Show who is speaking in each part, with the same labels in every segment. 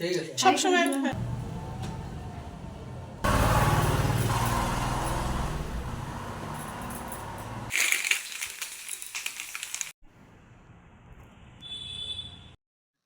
Speaker 1: ঠিক আছে।
Speaker 2: সবসময়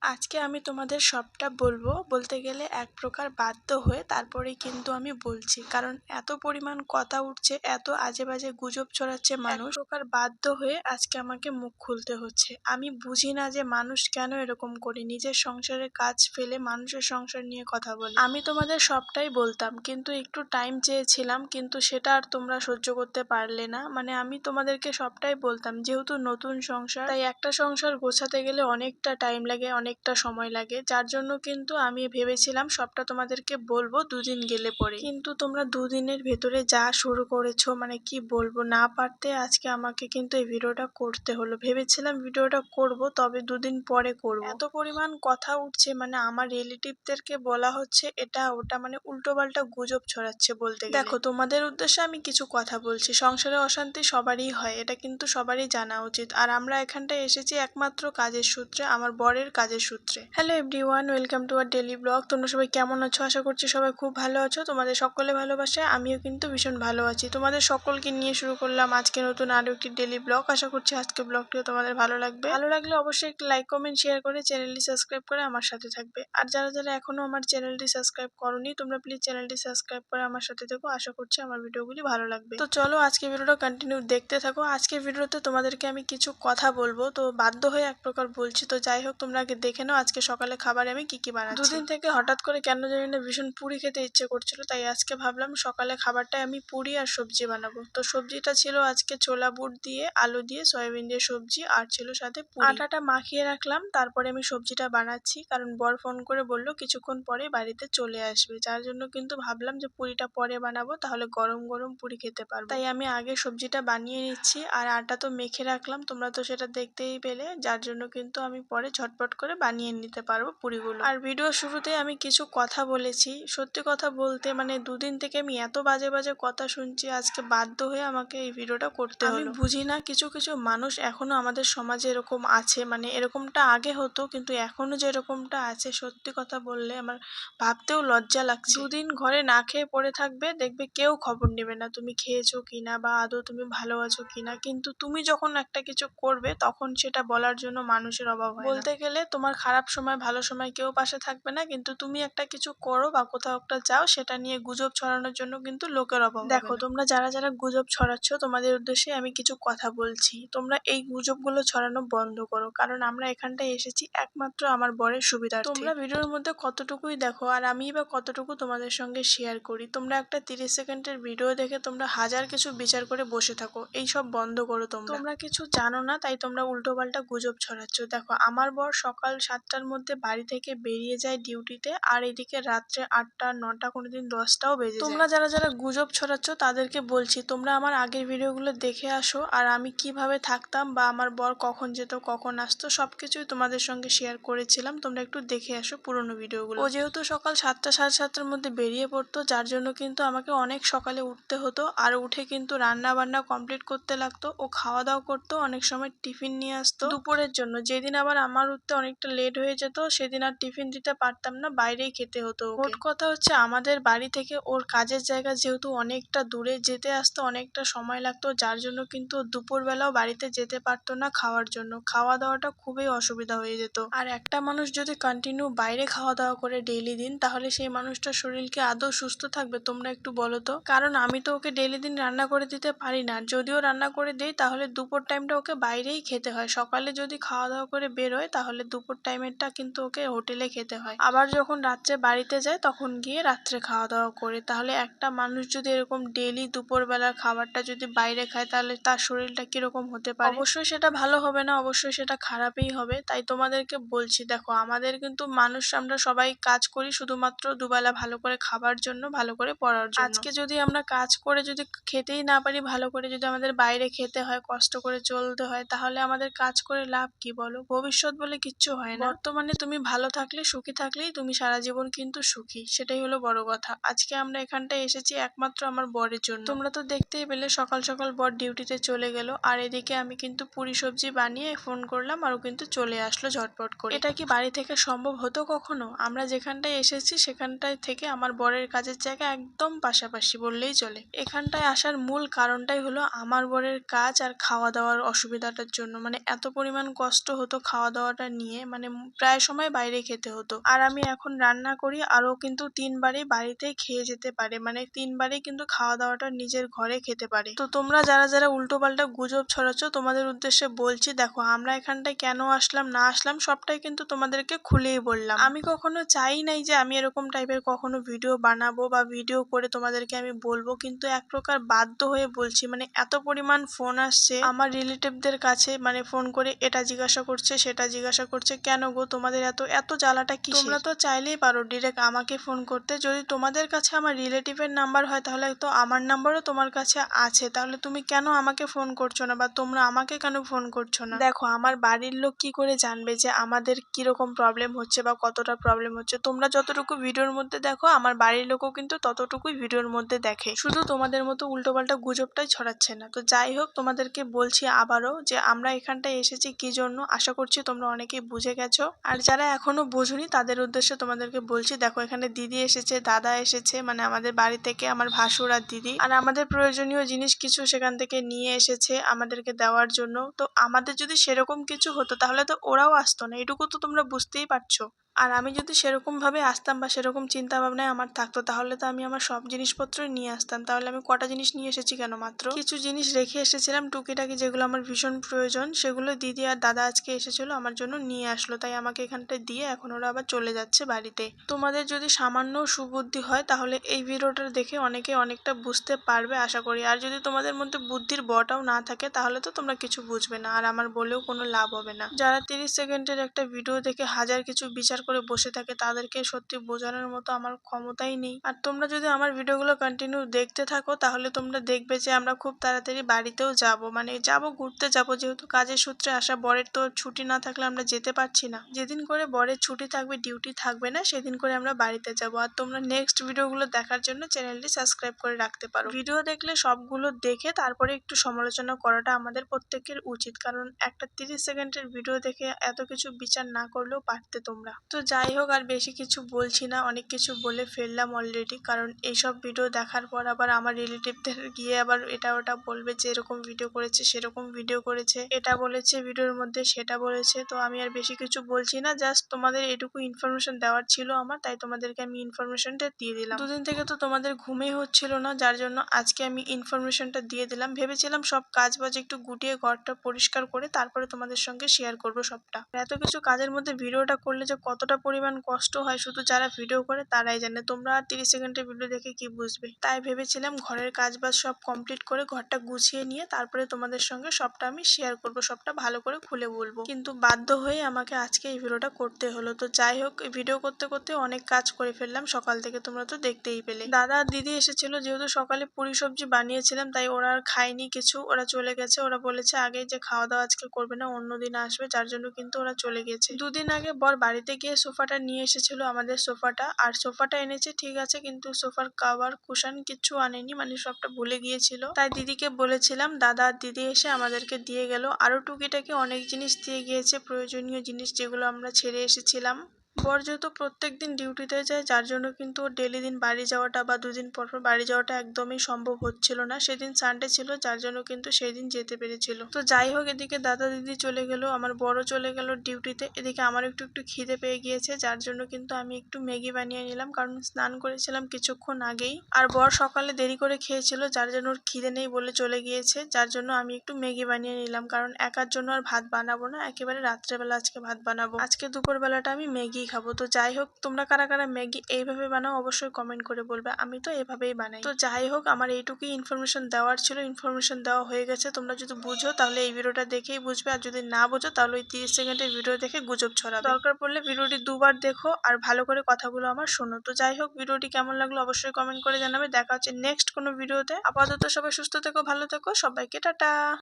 Speaker 2: আজকে আমি তোমাদের সবটা বলব। বলতে গেলে এক প্রকার বাধ্য হয়ে তারপরেই কিন্তু আমি বলছি। কারণ এত পরিমাণ কথা উঠছে এত আজে বাজে গুজব ছড়াচ্ছে মানুষ। প্রকার বাধ্য হয়ে আজকে আমাকে মুখ খুলতে হচ্ছে। আমি বুঝি না যে মানুষ কেন এরকম করে নিজের সংসারের কাজ ফেলে মানুষের সংসার নিয়ে কথা বলে। আমি তোমাদের সবটাই বলতাম কিন্তু একটু টাইম চেয়েছিলাম কিন্তু সেটা আর তোমরা সহ্য করতে পারলে না। মানে আমি তোমাদেরকে সবটাই বলতাম যেহেতু নতুন সংসার তাই একটা সংসার গোছাতে গেলে অনেকটা টাইম লাগে অনেকটা সময় লাগে। যার জন্য কিন্তু আমি ভেবেছিলাম সবটা তোমাদেরকে বলব দুদিন গেলে পরে। কিন্তু তোমরা দুদিনের ভেতরে যা শুরু করেছ মানে কি বলব না পারতে আজকে আমাকে কিন্তু এই ভিডিওটা করতে হলো। ভেবেছিলাম ভিডিওটা করব, তবে দুদিন পরে করব। এত পরিমাণ কথা উঠছে মানে আমার রিলেটিভদেরকে বলা হচ্ছে এটা ওটা মানে উল্টো পাল্টা গুজব ছড়াচ্ছে বলতে দেখো, তোমাদের উদ্দেশ্যে আমি কিছু কথা বলছি। সংসারে অশান্তি সবারই হয়, এটা কিন্তু সবারই জানা উচিত। আর আমরা এখানটায় এসেছি একমাত্র কাজের সূত্রে, আমার বরের কাজের সূত্রে। Hello everyone welcome to our daily blog তোমরা সবাই কেমন আছো? আশা করছি সবাই খুব ভালো আছো। তোমাদের সকলে ভালোবাসে আমিও কিন্তু ভীষণ ভালো আছি। তোমাদের সকলকে নিয়ে শুরু করলাম আজকে নতুন আরও একটি ডেলি ব্লগ আশা করছি আজকে ব্লগটিও তোমাদের ভালো লাগবে। ভালো লাগলে অবশ্যই একটি লাইক কমেন্ট শেয়ার করে চ্যানেলটি সাবস্ক্রাইব করে আমার সাথে থাকবে। আর যারা যারা এখনও আমার চ্যানেলটি সাবস্ক্রাইব করনি, তোমরা প্লিজ চ্যানেলটি সাবস্ক্রাইব করে আমার সাথে থেকো। আশা করছি আমার ভিডিওগুলি ভালো লাগবে। তো চলো আজকে ভিডিওটা কন্টিনিউ দেখতে থাকো। আজকে ভিডিওতে তোমাদেরকে আমি কিছু কথা বলব। তো বাধ্য হয়ে এক প্রকার বলছি। তো যাই হোক, তোমরা আগে দেখে নাও আজকে সকালে খাবারে আমি কি কি বানাচ্ছি? দুদিন থেকে হঠাৎ করে কেন জানি না ভীষণ পুরি খেতে ইচ্ছে করছিল তাই আজকে ভাবলাম সকালে খাবারটায় আমি পুরি আর সবজি বানাবো। তো সবজিটা ছিল আজকে ছোলা বুট দিয়ে আলু দিয়ে সয়াবিন দিয়ে সবজি আর ছিল সাথে আটাটা মাখিয়ে রাখলাম তারপরে আমি সবজিটা বানাচ্ছি কারণ বর ফোন করে বলল কিছুক্ষণ পরে বাড়িতে চলে আসবে। যার জন্য কিন্তু ভাবলাম যে পুরিটা পরে বানাবো তাহলে গরম গরম পুরি খেতে পারব। তাই আমি আগে সবজিটা বানিয়ে নিচ্ছি আর আটা তো মেখে রাখলাম তোমরা তো সেটা দেখতেই পেলে। যার জন্য কিন্তু আমি পরে ঝটপট করে বানিয়ে নিতে পারব পুরিগুলো। আর ভিডিও শুরুতে আমি কিছু কথা বলেছি। সত্যি কথা বলতে মানে দুদিন থেকে আমি এত বাজে বাজে কথা শুনছি আজকে বাধ্য হয়ে আমাকে এই ভিডিওটা করতে আমি বুঝি না কিছু কিছু মানুষ এখনও আমাদের সমাজে এরকম আছে মানে এরকমটা আগে হতো কিন্তু এখনও যে এরকমটা আছে সত্যি কথা বললে আমার ভাবতেও লজ্জা লাগছে। দুদিন ঘরে না খেয়ে পড়ে থাকবে দেখবে কেউ খবর নেবে না তুমি খেয়েছো কিনা বা আদৌ তুমি ভালো আছো কিনা। কিন্তু তুমি যখন একটা কিছু করবে তখন সেটা বলার জন্য মানুষের অভাব হয় বলতে গেলে তোমার খারাপ সময় ভালো সময় কেউ পাশে থাকবে না। কিন্তু তুমি একটা কিছু করো বা কোথাও একটা যাও সেটা নিয়ে গুজব ছড়ানোর জন্য কিন্তু লোকের অভাব দেখো তোমরা যারা যারা গুজব ছড়াচ্ছ তোমাদের উদ্দেশ্যে আমি কিছু কথা বলছি। তোমরা এই গুজবগুলো ছড়ানো বন্ধ করো কারণ আমরা এখানটায় এসেছি একমাত্র আমার বরের সুবিধা তোমরা ভিডিওর মধ্যে কতটুকুই দেখো আর আমি বা কতটুকু তোমাদের সঙ্গে শেয়ার করি তোমরা একটা তিরিশ সেকেন্ডের ভিডিও দেখে তোমরা হাজার কিছু বিচার করে বসে থাকো এই সব বন্ধ করো তোমরা। তোমরা কিছু জানো না তাই তোমরা উল্টো পাল্টা গুজব ছড়াচ্ছ। দেখো আমার বর সকাল সাতটার মধ্যে বাড়ি থেকে বেরিয়ে যায় ডিউটিতে আর এদিকে রাত্রে আটটা নটা কোনোদিন দশটাও বেজে তোমরা যারা যারা গুজব ছড়াচ্ছ তাদেরকে বলছি তোমরা আমার আগের ভিডিওগুলো দেখে আসো আর আমি কীভাবে থাকতাম বা আমার বর কখন যেত কখন আসতো সবকিছুই তোমাদের সঙ্গে শেয়ার করেছিলাম। তোমরা একটু দেখে আসো পুরোনো ভিডিওগুলো। ও যেহেতু সকাল সাতটা সাড়ে সাতটার মধ্যে বেরিয়ে পড়তো যার জন্য কিন্তু আমাকে অনেক সকালে উঠতে হতো আর উঠে কিন্তু রান্না বান্না কমপ্লিট করতে লাগতো ও খাওয়া দাওয়া করতো অনেক সময় টিফিন নিয়ে আসতো। দুপুরের জন্য যেদিন আবার আমার উঠতে অনেকটা লেট হয়ে যেত, সেদিন আর টিফিন দিতে পারতাম না, বাইরেই খেতে হতো। মোট কথা হচ্ছে আমাদের বাড়ি থেকে ওর কাজের জায়গা যেহেতু অনেকটা দূরে, যেতে আসতে অনেকটা সময় লাগতো, যার জন্য কিন্তু দুপুরবেলাও বাড়িতে যেতে পারতো না খাওয়ার জন্য। খাওয়া দাওয়াটা খুবই অসুবিধা হয়ে যেত। আর একটা মানুষ যদি কন্টিনিউ বাইরে খাওয়া দাওয়া করে ডেইলি দিন, তাহলে সেই মানুষটার শরীরকে আদৌ সুস্থ থাকবে, তোমরা একটু বলো তো? কারণ আমি তো ওকে ডেইলি দিন রান্না করে দিতে পারি না। যদিও রান্না করে দেই, তাহলে দুপুর টাইমটা ওকে বাইরেই খেতে হয়। সকালে যদি খাওয়া দাওয়া করে বেরোয় তাহলে দুপুর টাইমেরটা কিন্তু ওকে হোটেলে খেতে হয়। আবার যখন রাত্রে বাড়িতে যায়, তখন গিয়ে রাত্রে খাওয়া দাওয়া করে। তাহলে একটা মানুষ যদি এরকম ডেইলি দুপুরবেলার খাবারটা যদি বাইরে খায়, তাহলে তার শরীরটা কীরকম হতে পারে? অবশ্যই সেটা ভালো হবে না, অবশ্যই সেটা খারাপই হবে। তাই তোমাদেরকে বলছি, দেখো, আমাদের কিন্তু মানুষ, আমরা সবাই কাজ করি শুধুমাত্র দুবেলা ভালো করে খাবার জন্য, ভালো করে পড়ার জন্য। আজকে যদি আমরা কাজ করে যদি খেতেই না পারি, ভালো করে যদি আমাদের বাইরে খেতে হয়, কষ্ট করে চলতে হয়, তাহলে আমাদের কাজ করে লাভ কি বলো? ভবিষ্যৎ বলে কিচ্ছু হয় হয় না। বর্তমানে তুমি ভালো থাকলে, সুখী থাকলেই তুমি সারা জীবন কিন্তু সুখী। সেটাই হলো বড় কথা। আজকে আমরা এখানটায় এসেছি একমাত্র আমার বরের জন্য। তোমরা তো দেখতেই পেলে সকাল সকাল বর ডিউটিতে চলে গেল। আর এদিকে আমি কিন্তু পুরি সবজি বানিয়ে ফোন করলাম আর কিন্তু চলে আসলো ঝটপট করে। এটা কি বাড়ি থেকে সম্ভব হতো কখনো? আমরা যেখানটায় এসেছি সেখানটায় থেকে আমার বরের কাজের জায়গা একদম পাশাপাশি বললেই চলে। এখানটায় আসার মূল কারণটাই হলো আমার বরের কাজ আর খাওয়া দাওয়ার অসুবিধাটার জন্য। মানে এত পরিমাণ কষ্ট হতো খাওয়া দাওয়াটা নিয়ে। মানে প্রায় সময় বাইরে খেতে হতো। আর আমি এখন রান্না করি, আরও কিন্তু তিনবারই বাড়িতেই খেয়ে যেতে পারে। মানে তিনবারই কিন্তু খাওয়া দাওয়াটা নিজের ঘরে খেতে পারে। তো তোমরা যারা যারা উল্টো পাল্টা গুজব ছড়াচ্ছ, তোমাদের উদ্দেশ্যে বলছি, দেখো, আমরা এখানটায় কেন আসলাম, না আসলাম, সবটাই কিন্তু তোমাদেরকে খুলেই বললাম। আমি কখনো চাই নাই যে আমি এরকম টাইপের কখনো ভিডিও বানাবো বা ভিডিও করে তোমাদেরকে আমি বলব, কিন্তু এক প্রকার বাধ্য হয়ে বলছি। মানে এত পরিমাণ ফোন আসছে, আমার রিলেটিভদের কাছে মানে ফোন করে এটা জিজ্ঞাসা করছে, সেটা জিজ্ঞাসা করছে কেন গো? তোমাদের এত এত জ্বালাটা কি তোমরা তো চাইলেই পারো ডিরেক্ট আমাকে ফোন করতে। যদি তোমাদের কাছে আমার রিলেটিভের নাম্বার হয় তাহলে তো আমার নাম্বারও তোমার কাছে আছে। তাহলে তুমি কেন আমাকে ফোন করছ না? বা তোমরা আমাকে কেন ফোন করছ না? দেখো আমার বাড়ির লোক কি করে জানবে যে আমাদের কীরকম প্রবলেম হচ্ছে বা কতটা প্রবলেম হচ্ছে? তোমরা যতটুকু ভিডিওর মধ্যে দেখো আমার বাড়ির লোকও কিন্তু ততটুকুই ভিডিওর মধ্যে দেখে। শুধু তোমাদের মতো উল্টোপাল্টা গুজবটাই ছড়াচ্ছে না। তো যাই হোক তোমাদেরকে বলছি আবারও যে আমরা এখানটায় এসেছি কি জন্য? আশা করছি তোমরা অনেকেই বুঝে গেছো। আর যারা এখনও বোঝনি, তাদের উদ্দেশ্যে তোমাদেরকে বলছি, দেখো এখানে দিদি এসেছে, দাদা এসেছে মানে আমাদের বাড়ি থেকে আমার ভাসুর আর দিদি। আর আমাদের প্রয়োজনীয় জিনিস কিছু সেখান থেকে নিয়ে এসেছে আমাদেরকে দেওয়ার জন্য। তো আমাদের যদি সেরকম কিছু হতো, তাহলে তো ওরাও আসতো না। এটুকু তো তোমরা বুঝতেই পারছ। আর আমি যদি সেরকমভাবে আসতাম বা সেরকম চিন্তা ভাবনায় আমার থাকতো, তাহলে তো আমি আমার সব জিনিসপত্রই নিয়ে আসতাম। তাহলে আমি কটা জিনিস নিয়ে এসেছি কেন মাত্র? কিছু জিনিস রেখে এসেছিলাম, টুকিটাকি যেগুলো আমার ভীষণ প্রয়োজন, সেগুলো দিদি আর দাদা আজকে এসেছিল, আমার জন্য নিয়ে আসলো। তাই আমাকে এখানটায় দিয়ে এখন ওরা আবার চলে যাচ্ছে বাড়িতে। তোমাদের যদি সামান্য সুবুদ্ধি হয়, তাহলে এই ভিডিওটা দেখে অনেকে অনেকটা বুঝতে পারবে, আশা করি। আর যদি তোমাদের মধ্যে বুদ্ধির বটাও না থাকে, তাহলে তো তোমরা কিছু বুঝবে না, আর আমার বলেও কোনো লাভ হবে না। যারা তিরিশ সেকেন্ডের একটা ভিডিও দেখে হাজার কিছু বিচার করে বসে থাকে, তাদেরকে সত্যি বোঝানোর মতো আমার ক্ষমতাই নেই। আর তোমরা যদি আমার ভিডিওগুলো কন্টিনিউ দেখতে থাকো, তাহলে তোমরা দেখবে যে আমরা খুব তাড়াতাড়ি বাড়িতেও যাব। মানে যাব, ঘুরতে যাব, যেহেতু কাজের সূত্রে আসা, বরের তো ছুটি না থাকলে আমরা যেতে পারছি না। যেদিন করে বরের ছুটি থাকবে ডিউটি থাকবে না, সেদিন করে আমরা বাড়িতে যাব। আর তোমরা নেক্সট ভিডিওগুলো দেখার জন্য চ্যানেলটি সাবস্ক্রাইব করে রাখতে পারো। ভিডিও দেখলে সবগুলো দেখে তারপরে একটু সমালোচনা করাটা আমাদের প্রত্যেকের উচিত। কারণ একটা তিরিশ সেকেন্ডের ভিডিও দেখে এত কিছু বিচার না করলেও পারতে তোমরা। তো যাই হোক, আর বেশি কিছু বলছি না। অনেক কিছু বলে ফেললাম অলরেডি কারণ এইসব ভিডিও দেখার পর আবার আমার রিলেটিভদের গিয়ে আবার এটা ওটা বলবে যে, এরকম ভিডিও করেছে, সেরকম ভিডিও করেছে, এটা বলেছে ভিডিওর মধ্যে সেটা বলেছে। তো আমি আর বেশি কিছু বলছি না জাস্ট তোমাদের এটুকু ইনফরমেশন দেওয়ার ছিল আমার, তাই তোমাদেরকে আমি ইনফরমেশনটা দিয়ে দিলাম। দুদিন থেকে তো তোমাদের ঘুমই হচ্ছিল না, যার জন্য আজকে আমি ইনফরমেশনটা দিয়ে দিলাম। ভেবেছিলাম সব কাজ বাজ একটু গুটিয়ে ঘরটা পরিষ্কার করে তারপরে তোমাদের সঙ্গে শেয়ার করব সবটা। এত কিছু কাজের মধ্যে ভিডিওটা করলে যে কতটা পরিমাণ কষ্ট হয় শুধু যারা ভিডিও করে তারাই জানে। তোমরা তিরিশ সেকেন্ডের ভিডিও দেখে কি বুঝবে? তাই ভেবেছিলাম ঘরের কাজ বাজ সব কমপ্লিট করে ঘরটা গুছিয়ে নিয়ে তারপরে তোমাদের সঙ্গে সবটা আমি শেয়ার করব, সবটা ভালো করে খুলে বলব। কিন্তু বাধ্য হয়ে আমাকে আজকে এই ভিডিওটা করতে হলো। তো যাই হোক ভিডিও করতে করতে অনেক কাজ করে ফেললাম, সকাল থেকে তোমরা তো দেখতেই পেলে। দাদা দিদি এসেছিল, যেহেতু সকালে পুরি সবজি বানিয়েছিলাম, তাই ওরা আর খায়নি কিছু। ওরা চলে গেছে, ওরা বলেছে আগে যে খাওয়া দাওয়া আজকে করবে না অন্য দিন আসবে, যার জন্য কিন্তু ওরা চলে গেছে। দুদিন আগে বর বাড়িতে গিয়ে সোফাটা নিয়ে এসেছিল আমাদের সোফাটা। আর সোফাটা এনেছে, ঠিক আছে, কিন্তু সোফার কাভার কুশন কিছু আনেনি মানে সবটা ভুলে গিয়েছিল। তাই দিদিকে বলেছিলাম, দাদা, দিদি এসে আমাদেরকে দিয়ে গেল। আরও টুকিটাকি অনেক জিনিস দিয়ে গিয়েছে, প্রয়োজনীয় জিনিস যেগুলো আমরা ছেড়ে এসেছিলাম। বর যেহেতু প্রত্যেক দিন ডিউটিতে যায়, যার জন্য কিন্তু ডেলি দিন বাড়ি যাওয়াটা বা দুদিন পর পর বাড়ি যাওয়াটা একদমই সম্ভব হচ্ছিল না। সেদিন সানডে ছিল, যার জন্য কিন্তু সেই দিন যেতে পেরেছিল। তো যাই হোক, এদিকে দাদা দিদি চলে গেল, আমার বড় চলে গেল ডিউটিতে এদিকে আমার একটু একটু খিদে পেয়ে গিয়েছে, যার জন্য কিন্তু আমি একটু ম্যাগি বানিয়ে নিলাম, কারণ স্নান করেছিলাম কিছুক্ষণ আগেই। আর বর সকালে দেরি করে খেয়েছিল, যার জন্য ওর খিদে নেই বলে চলে গিয়েছে, যার জন্য আমি একটু ম্যাগি বানিয়ে নিলাম, কারণ একার জন্য আর ভাত বানাবো না, একেবারে রাত্রেবেলা আজকে ভাত বানাবো। আজকে দুপুরবেলাটা আমি ম্যাগি খাব। তো যাই হোক, তোমরা কারা কারা ম্যাগি এইভাবে বানাও অবশ্যই কমেন্ট করে বলবে। আমি তো এভাবেই বানাই। তো যাই হোক, আমার এইটুকুই ইনফরমেশন দেওয়ার ছিল। ইনফরমেশন দেওয়া হয়ে গেছে। তোমরা যদি বুঝো, তাহলে এই ভিডিওটা দেখেই বুঝবে। আর যদি না বুঝো, তাহলে ওই তিরিশ সেকেন্ডের ভিডিও দেখে গুজব ছড়াবে। দরকার পড়লে ভিডিওটি দুবার দেখো আর ভালো করে কথাগুলো আমার শোনো। তো যাই হোক ভিডিওটি কেমন লাগল অবশ্যই কমেন্ট করে জানাবে। দেখা হচ্ছে নেক্সট কোনো ভিডিওতে আপাতত সবাই সুস্থ থেকো, ভালো থেকো। সবাইকে টাটা।